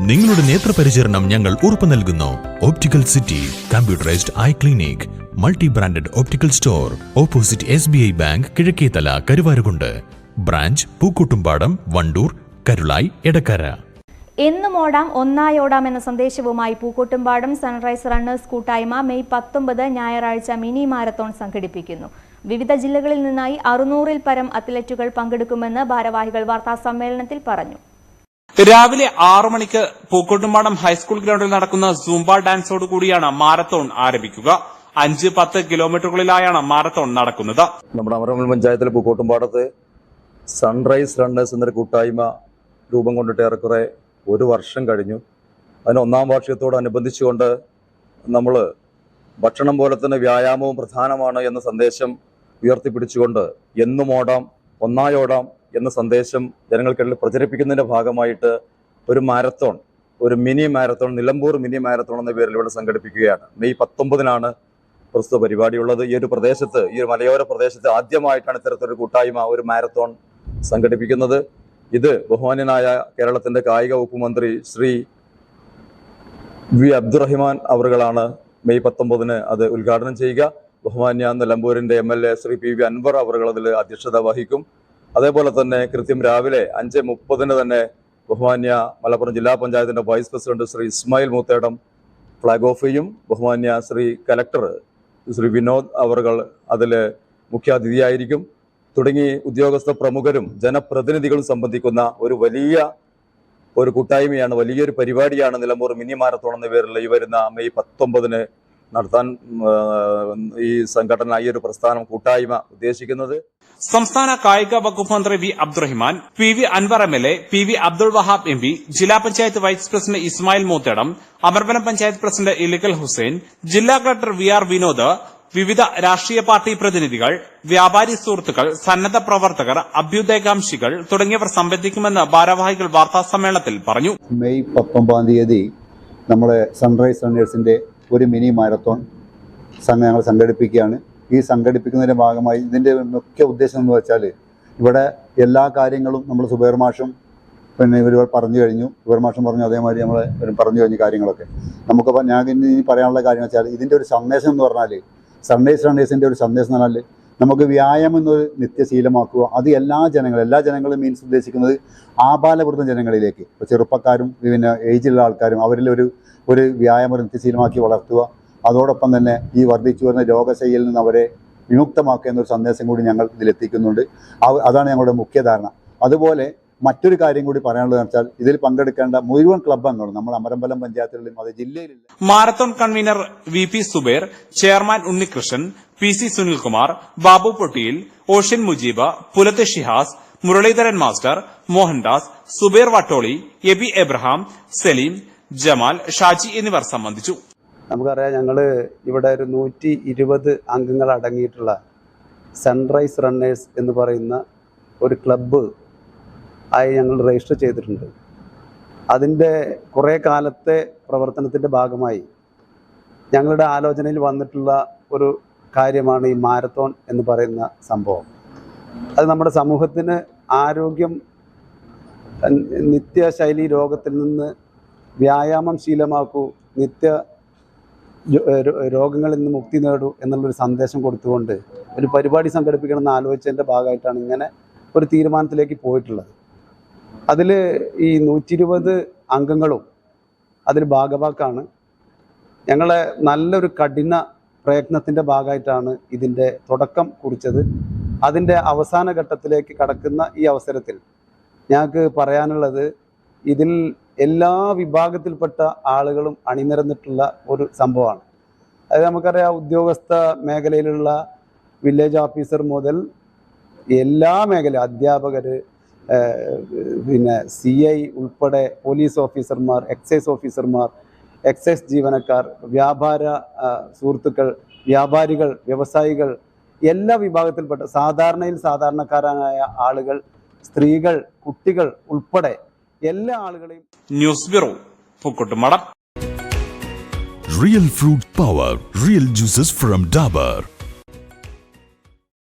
നിങ്ങളുടെ നേത്രപരിചരണം ഞങ്ങൾ ഉറപ്പു നൽകുന്നു. Optical city computerised eye clinic multi branded optical store opposite S B I bank Kizhakkethala Karuvarakundu branch Pookkottumpadam Wandoor Karulai Edakkara എന്നും ഓടാം ഒന്നായോടാം എന്ന സന്ദേശവുമായി പൂക്കോട്ടുംപാടം സൺറൈസ് റണ്ണേഴ്സ് കൂട്ടായ്മ മെയ് പത്തൊമ്പത് ഞായറാഴ്ച മിനി മാരത്തോൺ സംഘടിപ്പിക്കുന്നു. വിവിധ ജില്ലകളിൽ നിന്നായി അറുന്നൂറിൽ പരം അത്ലറ്റുകൾ പങ്കെടുക്കുമെന്ന് ഭാരവാഹികൾ വാർത്താസമ്മേളനത്തിൽ പറഞ്ഞു. രാവിലെ ആറു മണിക്ക് പൂക്കോട്ടുംപാടം ഹൈസ്കൂൾ ഗ്രൌണ്ടിൽ നടക്കുന്ന സൂംബ ഡാൻസോട് കൂടിയാണ് മാരത്തോൺ ആരംഭിക്കുക. അഞ്ച് പത്ത് കിലോമീറ്ററുകളിലായാണ് മാരത്തോൺ നടക്കുന്നത്. നമ്മുടെ അമരമൽ പഞ്ചായത്തിലെ പൂക്കോട്ടുംപാടത്ത് സൺറൈസ് റണ്ണേഴ്സ് എന്നൊരു കൂട്ടായ്മ രൂപം കൊണ്ടിട്ട് ഏറെക്കുറെ ഒരു വർഷം കഴിഞ്ഞു. അതിന് ഒന്നാം വാർഷികത്തോടനുബന്ധിച്ചുകൊണ്ട് നമ്മൾ ഭക്ഷണം പോലെ തന്നെ വ്യായാമവും പ്രധാനമാണ് എന്ന സന്ദേശം ഉയർത്തിപ്പിടിച്ചുകൊണ്ട് എന്നും ഓടാം ഒന്നായോടാം എന്ന സന്ദേശം ജനങ്ങൾക്കിടയിൽ പ്രചരിപ്പിക്കുന്നതിന്റെ ഭാഗമായിട്ട് ഒരു മാരത്തോൺ ഒരു mini marathon Nilambur mini marathon എന്ന പേരിൽ ഇവിടെ സംഘടിപ്പിക്കുകയാണ്. മെയ് പത്തൊമ്പതിനാണ് പ്രസ്തുത പരിപാടിയുള്ളത് ഈ ഒരു പ്രദേശത്ത് ഈ ഒരു മലയോര പ്രദേശത്ത് ആദ്യമായിട്ടാണ് ഇത്തരത്തിലൊരു കൂട്ടായ്മ ഒരു മാരത്തോൺ സംഘടിപ്പിക്കുന്നത്. ഇത് ബഹുമാന്യനായ കേരളത്തിന്റെ കായിക വകുപ്പ് മന്ത്രി ശ്രീ വി. അബ്ദുറഹിമാൻ അവറുകളാണ് മെയ് പത്തൊമ്പതിന് അത് ഉദ്ഘാടനം ചെയ്യുക. ബഹുമാന്യ നിലമ്പൂരിന്റെ M. L. A Shri P. V. Anvar അവറുകൾ അതിൽ അധ്യക്ഷത വഹിക്കും. അതേപോലെ തന്നെ കൃത്യം രാവിലെ അഞ്ച് മുപ്പതിന് തന്നെ ബഹുമാന്യ മലപ്പുറം ജില്ലാ പഞ്ചായത്തിന്റെ vice president Shri Ismail Moothedam flag off ചെയ്യും. ബഹുമാന്യ ശ്രീ കലക്ടർ ശ്രീ വിനോദ് അവർകൾ അതിൽ മുഖ്യാതിഥിയായിരിക്കും. തുടങ്ങി ഉദ്യോഗസ്ഥ പ്രമുഖരും ജനപ്രതിനിധികളും സംബന്ധിക്കുന്ന ഒരു വലിയ ഒരു കൂട്ടായ്മയാണ് വലിയൊരു പരിപാടിയാണ് നിലമ്പൂർ മിനി മാരത്തോൺ എന്ന പേരിൽ ഈ വരുന്ന മെയ് പത്തൊമ്പതിന് നടത്താൻ ഈ സംഘടന ഈ ഒരു പ്രസ്ഥാനം കൂട്ടായ്മ ഉദ്ദേശിക്കുന്നത്. സംസ്ഥാന കായിക വകുപ്പ് മന്ത്രി V Abdurahiman P V Anvar M L A P V Abdul Wahab M P ജില്ലാ panchayat vice president Ismail Moothedam Amarvanam panchayat president Ilikkal Hussain ജില്ലാ കളക്ടർ വി ആർ വിനോദ് വിവിധ രാഷ്ട്രീയ പാർട്ടി പ്രതിനിധികൾ വ്യാപാരി സുഹൃത്തുക്കൾ സന്നദ്ധ പ്രവർത്തകർ അഭ്യുദയകാംക്ഷികൾ തുടങ്ങിയവർ സംബന്ധിക്കുമെന്ന് ഭാരവാഹികൾ വാർത്താസമ്മേളനത്തിൽ പറഞ്ഞു. മെയ് പത്തൊമ്പതാം തീയതി നമ്മുടെ സൺറൈസ് റണ്ണേഴ്സിന്റെ ഒരു മിനി മാരത്തോൺ സംഘം ഞങ്ങൾ സംഘടിപ്പിക്കുകയാണ്. ഈ സംഘടിപ്പിക്കുന്നതിന്റെ ഭാഗമായി ഇതിന്റെ മുഖ്യ ഉദ്ദേശം എന്ന് വെച്ചാൽ ഇവിടെ എല്ലാ കാര്യങ്ങളും നമ്മൾ സുബൈർ മാഷും പിന്നെ ഇവർ പറഞ്ഞു കഴിഞ്ഞു. സുബൈർ മാഷും പറഞ്ഞു അതേമാതിരി നമ്മൾ പറഞ്ഞു കഴിഞ്ഞു കാര്യങ്ങളൊക്കെ. നമുക്കപ്പോൾ ഞാൻ ഇനി പറയാനുള്ള കാര്യം വെച്ചാൽ ഇതിന്റെ ഒരു സന്ദേശം എന്ന് പറഞ്ഞാൽ സൺഡേസ് റണ്ണേഴ്സിന്റെ ഒരു സന്ദേശം എന്ന് പറഞ്ഞാൽ നമുക്ക് വ്യായാമം എന്നൊരു നിത്യശീലമാക്കുക. അത് എല്ലാ ജനങ്ങളും എല്ലാ ജനങ്ങളും മീൻസ് ഉദ്ദേശിക്കുന്നത് ആബാലവൃദ്ധ ജനങ്ങളിലേക്ക്. ഇപ്പോൾ ചെറുപ്പക്കാരും പിന്നെ ഏജിലുള്ള ആൾക്കാരും അവരിൽ ഒരു ഒരു വ്യായാമം ഒരു നിത്യശീലമാക്കി വളർത്തുക. അതോടൊപ്പം തന്നെ ഈ വർദ്ധിച്ചു വരുന്ന രോഗശൈലിയിൽ നിന്ന് അവരെ വിമുക്തമാക്കുക എന്നൊരു സന്ദേശം കൂടി ഞങ്ങൾ ഇതിലെത്തിക്കുന്നുണ്ട്. അതാണ് ഞങ്ങളുടെ മുഖ്യധാരണ അതുപോലെ മറ്റൊരു കാര്യം കൂടി പറയാനുള്ളത് വെച്ചാൽ ഇതിൽ പങ്കെടുക്കേണ്ട മുഴുവൻ ക്ലബ് അംഗങ്ങളും നമ്മൾ അമരമ്പലം പഞ്ചായത്തിലും അത് ജില്ലയിലില്ല marathon convener V P Subair chairman Unnikrishnan P C Sunilkumar Babu Pottiyil ocean Mujeeb Pulath Shihas Muraleedharan master Mohandas Subair Vattoli Eby Abraham Saleem Jamal Shaji എന്നിവർ സംബന്ധിച്ചു. നമുക്കറിയാം ഞങ്ങൾ ഇവിടെ ഒരു നൂറ്റി ഇരുപത് അംഗങ്ങൾ അടങ്ങിയിട്ടുള്ള സൺറൈസ് റണ്ണേഴ്സ് എന്ന് പറയുന്ന ഒരു ക്ലബ്ബ് ആയി ഞങ്ങൾ രജിസ്റ്റർ ചെയ്തിട്ടുണ്ട്. അതിന്റെ കുറേ കാലത്തെ പ്രവർത്തനത്തിന്റെ ഭാഗമായി ഞങ്ങളുടെ ആലോചനയിൽ വന്നിട്ടുള്ള ഒരു കാര്യമാണ് ഈ മാരത്തോൺ എന്ന് പറയുന്ന സംഭവം. അത് നമ്മുടെ സമൂഹത്തിന് ആരോഗ്യം നിത്യശൈലി രോഗത്തിൽ നിന്ന് വ്യായാമം ശീലമാക്കൂ നിത്യ രോഗങ്ങളിൽ നിന്ന് മുക്തി നേടൂ എന്നുള്ളൊരു സന്ദേശം കൊടുത്തുകൊണ്ട് ഒരു പരിപാടി സംഘടിപ്പിക്കണമെന്ന് ആലോചിച്ചതിന്റെ ഭാഗമായിട്ടാണ് ഇങ്ങനെ ഒരു തീരുമാനത്തിലേക്ക് പോയിട്ടുള്ളത്. അതിൽ ഈ നൂറ്റി ഇരുപത് അംഗങ്ങളും അതിൽ ഭാഗവാക്കാണ്. ഞങ്ങളെ നല്ലൊരു കഠിന പ്രയത്നത്തിന്റെ ഭാഗമായിട്ടാണ് ഇതിന്റെ തുടക്കം കുറിച്ചത്. അതിന്റെ അവസാന ഘട്ടത്തിലേക്ക് കടക്കുന്ന ഈ അവസരത്തിൽ ഞങ്ങൾക്ക് പറയാനുള്ളത് ഇതിൽ എല്ലാ വിഭാഗത്തിൽപ്പെട്ട ആളുകളും അണിനിരന്നിട്ടുള്ള ഒരു സംഭവമാണ്. അതായത് നമുക്കറിയാം ഉദ്യോഗസ്ഥ മേഖലയിലുള്ള വില്ലേജ് ഓഫീസർ മുതൽ എല്ലാ മേഖല അധ്യാപകർ പിന്നെ സി ഐ ഉൾപ്പെടെ പോലീസ് ഓഫീസർമാർ എക്സൈസ് ഓഫീസർമാർ എക്സൈസ് ജീവനക്കാർ വ്യാപാര സുഹൃത്തുക്കൾ വ്യാപാരികൾ വ്യവസായികൾ എല്ലാ വിഭാഗത്തിൽപ്പെട്ട സാധാരണയിൽ സാധാരണക്കാരായ ആളുകൾ സ്ത്രീകൾ കുട്ടികൾ ഉൾപ്പെടെ എല്ലാ ആളുകളെയും news bureau Pookkottumpadam real fruit power real juices from Dabur.